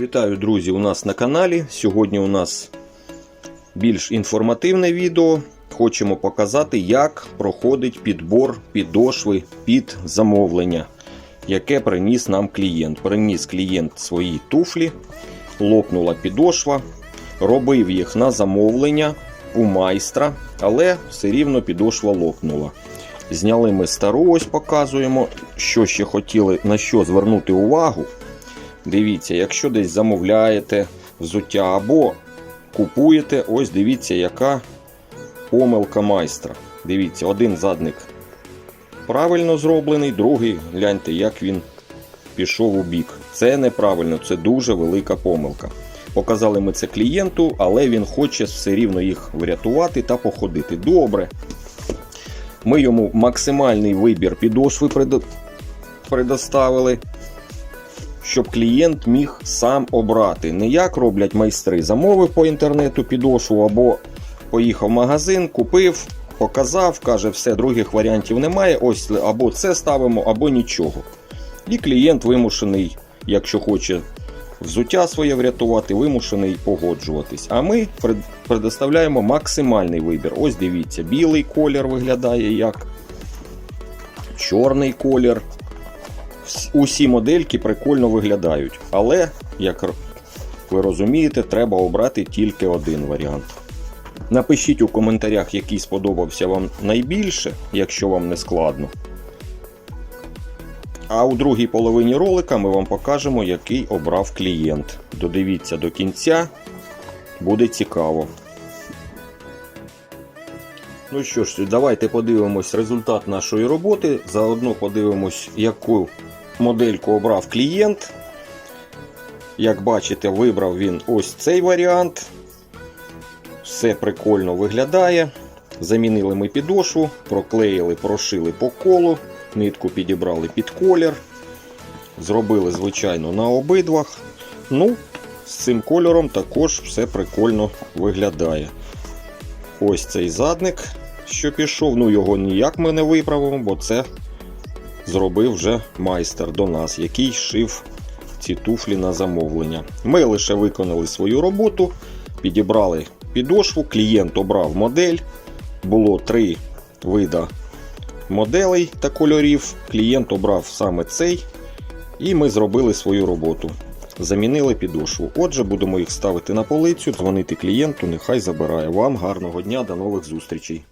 Вітаю, друзі, у нас на каналі. Сьогодні у нас більш інформативне відео. Хочемо показати, як проходить підбор підошви під замовлення, яке приніс нам клієнт. Приніс клієнт свої туфлі, лопнула підошва, робив їх на замовлення у майстра, але все рівно підошва лопнула. Зняли ми стару, ось показуємо, що ще хотіли на що звернути увагу. Дивіться, якщо десь замовляєте взуття або купуєте, ось дивіться, яка помилка майстра. Дивіться, один задник правильно зроблений, другий, гляньте, як він пішов у бік. Це неправильно, це дуже велика помилка. Показали ми це клієнту, але він хоче все рівно їх врятувати та походити. Добре. Ми йому максимальний вибір підошви предоставили щоб клієнт міг сам обрати. Не як роблять майстри. Замовив по інтернету підошву або поїхав в магазин, купив, показав, каже, все, других варіантів немає. Ось або це ставимо, або нічого. І клієнт вимушений, якщо хоче взуття своє врятувати, вимушений погоджуватись. А ми предоставляємо максимальний вибір. Ось дивіться, білий колір виглядає як, чорний колір. Усі модельки прикольно виглядають, але, як ви розумієте, треба обрати тільки один варіант. Напишіть у коментарях, який сподобався вам найбільше, якщо вам не складно. А у другій половині ролика ми вам покажемо, який обрав клієнт. Додивіться до кінця, буде цікаво. Ну що ж, давайте подивимось результат нашої роботи. Заодно подивимось, яку модельку обрав клієнт. Як бачите, вибрав він ось цей варіант. Все прикольно виглядає. Замінили ми підошву, проклеїли, прошили по колу, нитку підібрали під колір. Зробили, звичайно, на обидвах. Ну, з цим кольором також все прикольно виглядає. Ось цей задник, що пішов. Ну, його ніяк ми не виправимо, бо це зробив вже майстер до нас, який шив ці туфлі на замовлення. Ми лише виконали свою роботу, підібрали підошву, клієнт обрав модель. Було три вида моделей та кольорів. Клієнт обрав саме цей, і ми зробили свою роботу. Замінили підошву. Отже, будемо їх ставити на полицю, дзвонити клієнту, нехай забирає. Вам гарного дня, до нових зустрічей.